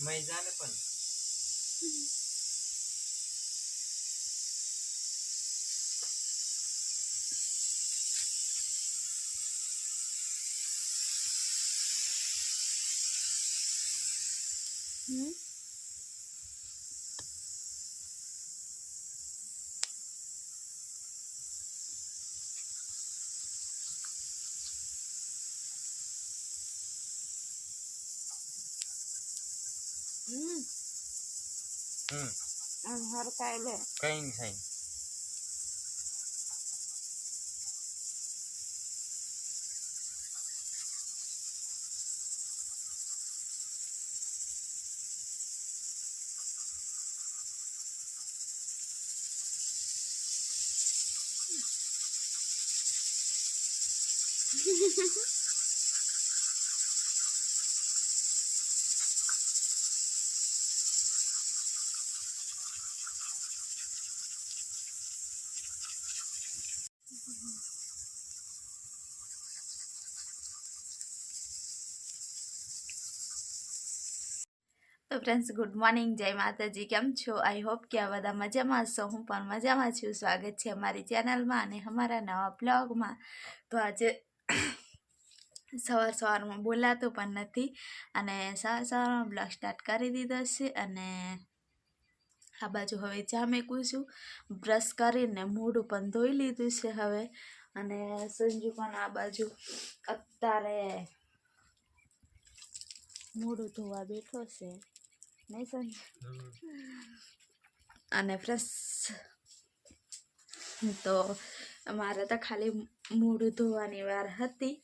મૈજાને પણ હમ હમ હમ. આમ હરકાય લે. કઈ નહીં થાય. તો ફ્રેન્ડ્સ ગુડ મોર્નિંગ જય માતાજી, કેમ છો? આઈ હોપ કે આ બધા મજામાં હશો. હું પણ મજામાં છું. સ્વાગત છે અમારી ચેનલમાં અને અમારા નવા બ્લોગમાં તો આજે સવાર સવારમાં બોલાતું પણ નથી અને સવાર સવારમાં બ્લોગ સ્ટાર્ટ કરી દીધો છે અને આ બાજુ હવે ચા મેકું છું. બ્રશ કરીને મોઢું પણ ધોઈ લીધું છે હવે અને સંજુ પણ આ બાજુ અત્યારે મોઢું ધોવા બેઠો છે. નહીં સંજુ અને ફ્રેશ તો મારે તો ખાલી મોઢું ધોવાની વાર હતી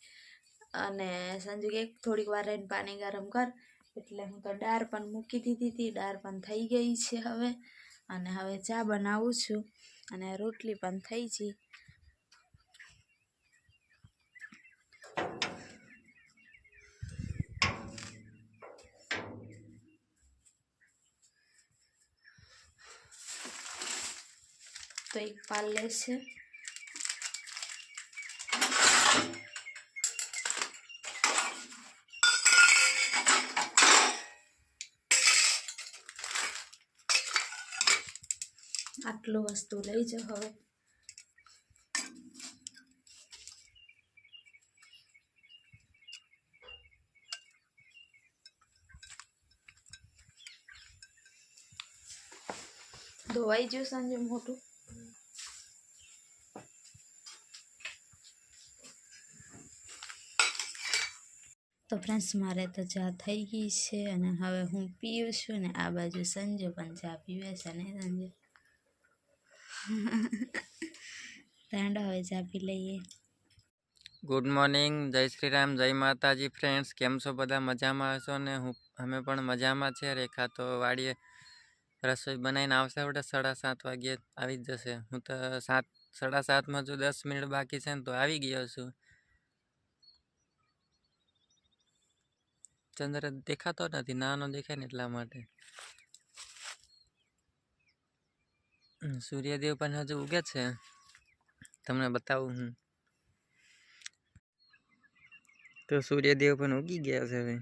અને સંજુ કે થોડીક વાર રહીને પાણી ગરમ કર એટલે હું તો દાળ પણ મૂકી દીધી હતી દાળ પણ થઈ ગઈ છે હવે અને હવે ચા બનાવું છું અને રોટલી પણ થઈ છે તો એક પાલ લેશે આટલું વસ્તુ લઈ જાઓ હવે ધોવાઈ ગયું સાંજે મોટું ફ્રેન્ડ્સ મારે તો ચા થઈ ગઈ છે અને હવે હું પીવું છું ને આ બાજુ સંજય પણ ચા પીવે છે ને સંજય તાંડો હવે ચા પી લઈએ. ગુડ મોર્નિંગ જય શ્રી રામ. જય માતાજી ફ્રેન્ડ્સ કેમ છો બધા? મજામાં હશો ને? હું, અમે પણ મજામાં છે. રેખા તો વાડીએ રસોઈ બનાવીને આવશે આપણે સાડા સાત વાગ્યે. આવી જ જશે. હું તો સાત, સાડા સાતમાં જો દસ મિનિટ બાકી છે ને તો આવી ગયો છું. ચંદ્ર દેખાતો નથી, નાનો દેખાય ને એટલા માટે. સૂર્યદેવ પણ હજુ ઉગે છે. તમને બતાવું હું. તો સૂર્યદેવ પણ ઉગી ગયા છે હવે.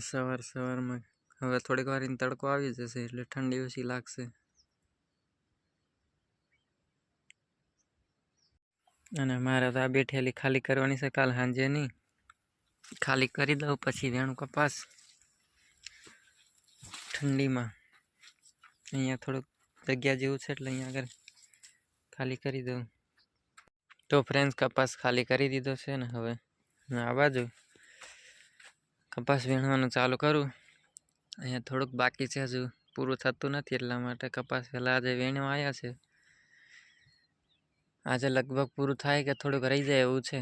સવાર સવારમાં હવે થોડીક વાર તડકો આવી જશે એટલે ઠંડી ઓછી લાગશે. અને મારે તો આ બેઠેલી ખાલી કરવાની છે, કાલ સાંજે નહીં ખાલી કરી દઉં, પછી વેણું કપાસ. ઠંડીમાં. અહીંયા થોડુંક જગ્યા જેવું છે, એટલે અહીંયા આગળ ખાલી કરી દઉં. તો ફ્રેન્ડ્સ કપાસ ખાલી કરી દીધો છે ને, હવે આ બાજુ કપાસ વીણવાનું ચાલુ કરું. અહીંયા થોડુંક બાકી છે, હજુ પૂરું થતું નથી એટલા માટે કપાસ પહેલાં આજે વીણવા આવ્યા છે. આજે લગભગ પૂરું થાય કે થોડુંક રહી જાય એવું છે.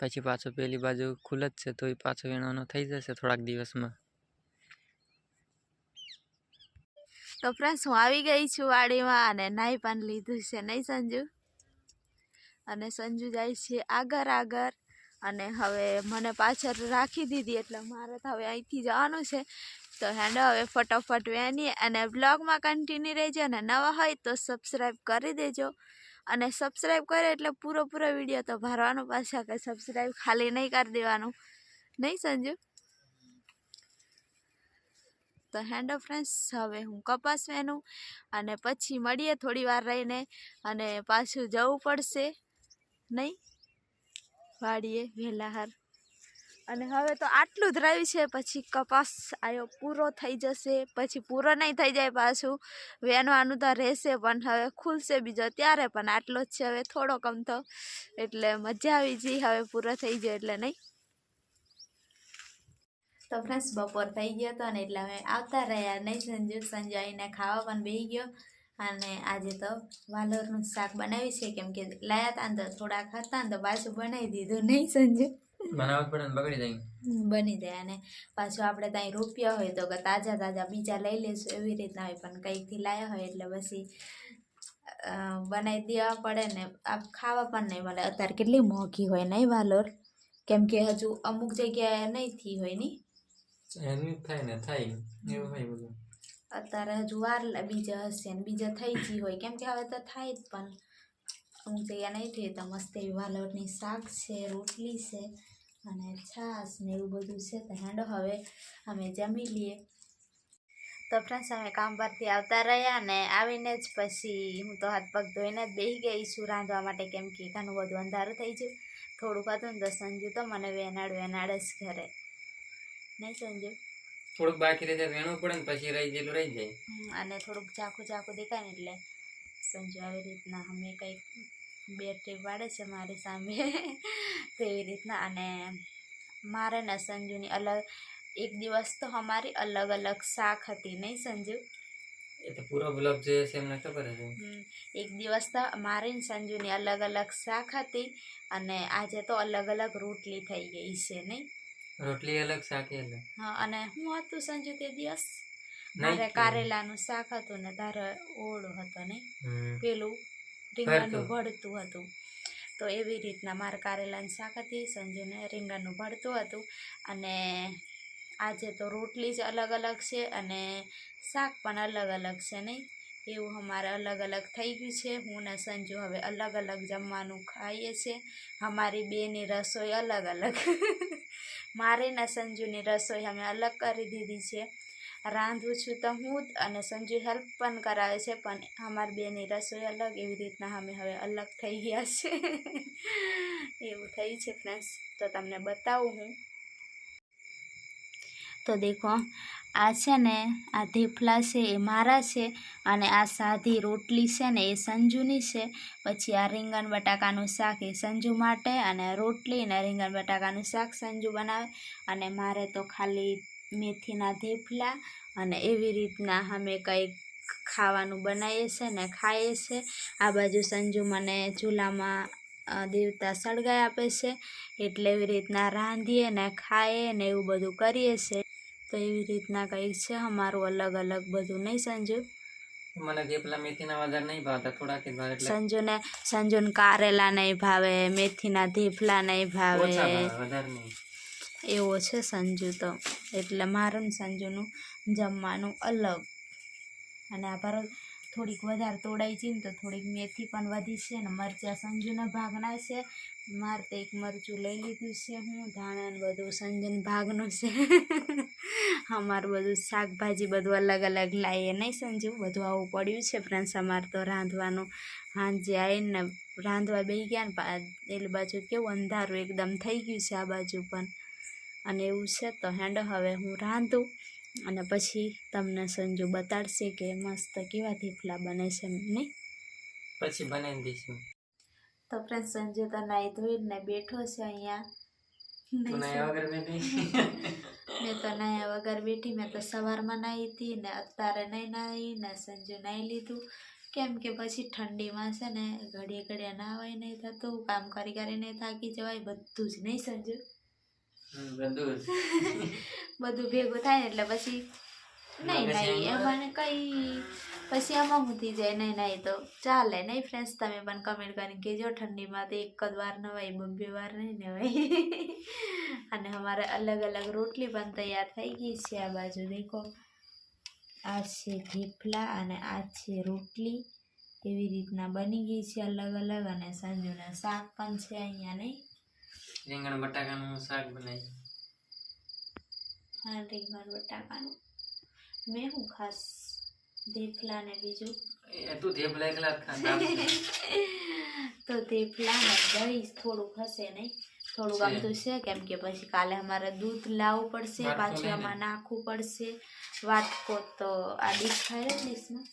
પછી પાછું પેલી બાજુ ખુલ્લ જ છે તો એ પાછો વીણવાનું થઈ જશે થોડાક દિવસમાં. તો ફ્રેન્ડ્સ હું આવી ગઈ છું વાડીમાં અને નાઈ પણ લીધું છે, નહીં સંજુ? અને સંજુ જાય છે આગળ આગળ અને હવે મને પાછળ રાખી દીધી, એટલે મારે તો હવે અહીંથી જવાનું છે. તો હેન્ડો હવે ફટાફટ વેણીએ અને બ્લોગમાં કન્ટિન્યુ રહેજો અને નવા હોય તો સબસ્ક્રાઈબ કરી દેજો. અને સબસ્ક્રાઈબ કરે એટલે પૂરો વીડિયો તો ભરવાનો પાછા કે સબસ્ક્રાઈબ ખાલી નહીં કરી દેવાનું. નહીં સંજુ? તો હેન્ડો ફ્રેન્ડ્સ હવે હું કપાસ વહેનું અને પછી મળીએ થોડી વાર રહીને અને પાછું જવું પડશે. નહીં? વાડીએ વહેલા હાર અને હવે તો આટલું જ રહ્યું છે, પછી કપાસ આયો પૂરો થઈ જશે, પછી પૂરો નહીં થઈ જાય પાછું. વેનવાનું તો રહેશે, પણ હવે ખુલશે બીજો ત્યારે પણ આટલો જ છે, હવે થોડો કમ તો. એટલે મજા આવી જઈ હવે પૂરો થઈ ગયો, એટલે નહીં. તો ફ્રેન્ડ્સ બપોર થઈ ગયો હતો ને એટલે અમે આવતા રહ્યા. નહીં, સંજુ સંજુ આવીને ખાવા પણ બેસી ગયો. અને આજે તો વાલોરનું શાક બનાવ્યું છે, કેમ કે લાયા હતા ને તો થોડાક હતા ને તો પાછું બનાવી દીધું. નહીં, સંજુ? બનાવત પડે ને બગડી જાય. બની જાય અને પાછું આપણે ત્યાં રૂપિયા હોય તો તાજા તાજા બીજા લઈ લેશું એવી રીતના હોય પણ કંઈકથી લાયા હોય એટલે પછી બનાવી દેવા પડે ને આ ખાવા પણ નહીં મળે. અત્યારે કેટલી મોંઘી હોય નહીં વાલોર? કેમ કે હજુ અમુક જગ્યાએ નહીં થઈ હોય નહીં થાય ને થાય. એવું હોય બધું. અત્યારે હજુ વાર બીજા હશે ને બીજા થઈ ગઈ હોય. કેમ કે હવે તો થાય જ પણ. અમુક તૈયાર નહીં થયું તો મસ્ત એવી વાલોરની શાક છે રોટલી છે અને છાશ ને એવું બધું છે. તો હેંડો હવે અમે જમી લઈએ. તો ફ્રેન્ડ્સ અમે કામ પરથી આવતા રહ્યા ને આવીને જ પછી હું તો હાથ પગ ધોઈને જ બેસી ગઈ છું રાંધવા માટે કેમ કે ઘણું બધું અંધારું થઈ ગયું. થોડુંક હતું ને તો સંજુ તો મને વેનાડ વેનાડ જ ઘરે નહીં સંજુ? થોડુંક બાકી રહી જાય વેણું પડે ને પછી રહી જેલું રહી જાય. અને થોડુંક ઝાખું ઝાખું દેખાય ને એટલે સંજુ આવી રીતના અમે કંઈક બે ટ્રીપ પાડે છે મારી સામે. તો એવી રીતના અને મારે ને સંજુની અલગ એક દિવસ તો અમારી અલગ અલગ શાક હતી નહીં સંજુ? એ તો પૂરો બ્લોગ જોઈએ છે એમને ખબર જ એક દિવસ તો મારી ને સંજુની અલગ અલગ શાક હતી અને આજે તો અલગ અલગ રોટલી થઈ ગઈ છે નહીં? રોટલી અલગ શાક અલગ. હા અને હું હતું સંજુ તે દિવસ? મારે. કારેલાનું શાક હતું ને તારે ઓળો હતો નહીં. પેલું રીંગણનું. ભરતું હતું. તો એવી રીતના મારે કારેલાની શાક હતી સંજુને રીંગણનું ભળતું હતું. અને આજે તો રોટલી જ અલગ અલગ છે અને શાક પણ અલગ અલગ છે નહીં? એવું અમારે અલગ અલગ થઈ ગયું છે. હું ને સંજુ હવે અલગ અલગ જમવાનું ખાઈએ છીએ અમારી બેની રસોઈ અલગ અલગ. મારી ને સંજુની રસોઈ અમે અલગ કરી દીધી છે. રાંધું છું તો હું અને સંજુ હેલ્પ પણ કરાવે છે, પણ અમારી બેની રસોઈ અલગ એવી રીતના અમે હવે અલગ થઈ ગયા છે. એવું થઈ છે ફ્રેન્ડ્સ તો તમને બતાવું હું. તો દેખો, આ છે ને, આ થેપલા છે, એ મારા છે અને આ સાદી રોટલી છે ને, એ સંજુની છે. પછી આ રીંગણ બટાકાનું શાક એ સંજુ માટે અને રોટલી અને રીંગણ બટાકાનું શાક સંજુ બનાવે અને મારે તો ખાલી મેથીના થેપલા અને એવી રીતના અમે કંઈક ખાવાનું બનાવીએ છે ને ખાઈએ છે. આ બાજુ સંજુ મને ચૂલામાં દેવતા સળગાઈ આપે છે. એટલે એવી રીતના રાંધીએ ને ખાઈએ ને એવું બધું કરીએ છીએ તો એવી રીતના કંઈક છે અમારું અલગ અલગ બધું નહીં સંજુ? મને થેપલા મેથીના વધારે નહીં ભાવતા થોડાક જ ભાવે સંજુને સંજુને કારેલા નહીં ભાવે મેથીના થેપલા નહીં ભાવે. ભાવે વધારે નહીં. એવો છે સંજુ તો. એટલે મારું સંજુનું જમવાનું અલગ. અને આ પર થોડીક વધારે તોડાઈ છે ને તો થોડીક મેથી પણ વધી છે ને મરચાં સંજુના ભાગના છે. મારે તો એક મરચું લઈ લીધું છે હું, ધાણા બધું સંજુન ભાગનું છે. અમારું બધું શાકભાજી બધું અલગ અલગ લાવીએ નહીં સંજુ? બધું આવું પડ્યું છે ફ્રેન્ડ્સ અમારે તો રાંધવાનું. સાંજે આવીને રાંધવા બેસી ગયા ને એટલે બાજુ કેવું અંધારું એકદમ થઈ ગયું છે આ બાજુ પણ. અને એવું છે તો હેંડો હવે હું રાંધું અને પછી તમને સંજુ બતાડશે કે મસ્ત કેવા થેપલા બને છે નહીં? પછી બનાવી દઈશું. તો ફ્રેન્ડ સંજુ તો નાહી ધોઈને બેઠો છે અહીંયા. મેં તો નાહ્યા વગર બેઠી મેં તો સવારમાં નાહી હતી ને અત્યારે નહીં નાહી ને સંજુ નાહી લીધું. કેમ કે પછી ઠંડીમાં છે ને ઘડીએ ઘડીએ નાવાય નહીં થતું કામ કરી કરીને થાકી જવાય બધું જ નહીં સંજુ? બધું બધું ભેગું થાય ને એટલે પછી નહીં નહીં એમ કઈ પછી આમાં મૂતી જાય નહીં નહીં તો ચાલે. નહીં ફ્રેન્ડ્સ તમે પણ કમેન્ટ કરીને કહેજો ઠંડીમાં તો એક જ વાર નવાય બબ્બે વાર નહીં નવાય. અને અમારે અલગ અલગ રોટલી પણ તૈયાર થઈ ગઈ છે આ બાજુ દેખો. આ છે થેપલા અને આ છે રોટલી. એવી રીતના બની ગઈ છે અલગ અલગ અને સંજુના શાક પણ છે અહીંયા નહીં? રીંગણ બટાકાનું શાક બનાવી હા રીંગણ બટાકાનું. મેં હું ખાસ થેપલા ને બીજું? એ તું થેપલા એકલા જ ખાતા તો થેપલા ને દહીં થોડુંક હશે નહીં. થોડુંક આમ તો છે કેમ કે પછી કાલે અમારે દૂધ લાવવું પડશે પાછું. આમાં નાખવું પડશે. વાટકો તો આ ડીશ ખાઈ રહી ડીશમાં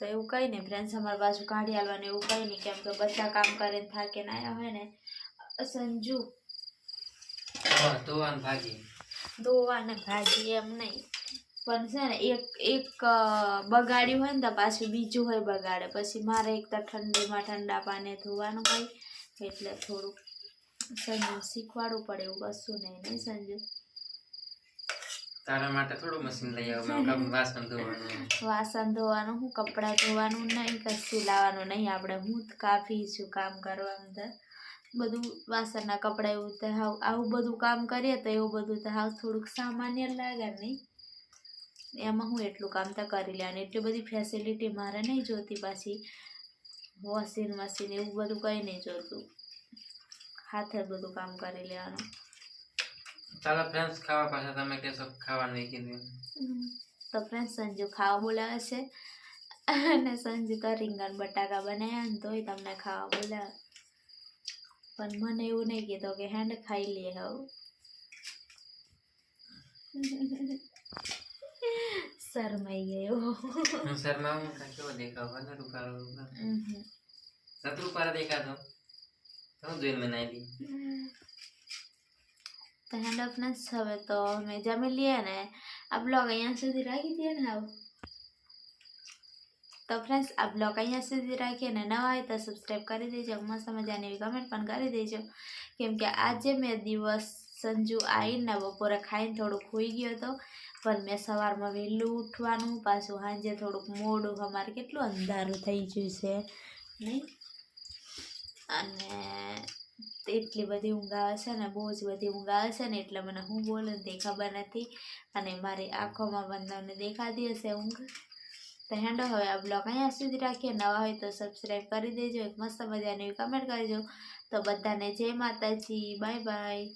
તો એવું કંઈ નહીં ફ્રેન્ડ્સ અમારી બાજુ કાઢી આવવાનું એવું કંઈ નહીં કેમ કે બધા કામ કરીને થાકીને આવ્યા હોય ને સંજુ. ધોવાન ભાજી ધોવા ને ભાજી એમ નહીં પણ છે ને એક એક બગાડ્યું હોય ને તો પાછું બીજું હોય બગાડે. પછી મારે એક તો ઠંડીમાં ઠંડા પાને ધોવાનું હોય એટલે થોડુંક સંજુ શીખવાડવું પડે એવું કશું નહીં નહીં સંજુ? તારા માટે થોડું મશીન લઈ આવું. મેં વાસણ ધોવાનું વાસણ ધોવાનું, હું કપડાં ધોવાનું નહીં કશું લાવવાનું નહીં. આપણે હું કાફી છું કામ કરવાનું તો. બધું વાસણના કપડાં એવું તો હાવ, આવું બધું કામ કરીએ તો એવું બધું તો હાવ થોડુંક સામાન્ય લાગે નહીં. એમાં હું એટલું કામ તો કરી લેવાનું. એટલી બધી ફેસિલિટી મારે નહીં જોતી પાછી. વોશિંગ મશીન એવું બધું કંઈ નહીં જોતું. હાથે બધું કામ કરી લેવાનું. ચાલો ફ્રેન્ડ્સ ખાવા પાછા તમે કહેશો ખાવા નહીં કીધું તો ફ્રેન્ડ્સ સંજુ ખાવા બોલાવે છે. અને સંજુ તો રીંગણ બટાકા બનાવ્યા ને તોય તમને ખાવા બોલાવે. પણ મને એવું નહીં કીધું કે હેન્ડ ખાઈ લે હવે. શરમાઈ ગયો. હું શર્મા હું કેવો દેખાવ વધારે રૂપારો. નથી રૂપારો દેખાતો. હું જોઈને બનાવી દી તો હેન્ડ ઓફ હવે તો અમે જમી લઈએ ને આ બ્લોગ અહીંયા સુધી રાખી દઈએ ને આવું તો ફ્રેન્ડ્સ આ બ્લોગ અહીંયા સુધી રાખીએ ને નવા હોય તો સબસ્ક્રાઈબ કરી દેજો મસ્ત મજાની એવી કમેન્ટ પણ કરી દેજો કેમ કે આજે મેં દિવસ સંજુ આવીને બપોરે ખાઈને થોડુંક ખોઈ ગયો હતો પણ મેં સવારમાં વહેલું ઉઠવાનું પાછું સાંજે થોડુંક મોડું અમારે કેટલું અંધારું થઈ ગયું છે નહીં અને એટલી બધી ઊંઘ આવે છે ને, બહુ જ બધી ઊંઘ આવે છે ને, એટલે મને હું બોલું તે ખબર નથી. અને મારી આંખોમાં તમને દેખાતી હશે ઊંઘ. તો હેન્ડો હવે આ બ્લોગ અહીંયા સુધી રાખીએ. નવા હોય તો સબસ્ક્રાઈબ કરી દેજો. એક મસ્ત મજાની કમેન્ટ કરજો. તો બધાને જય માતાજી. Bye bye.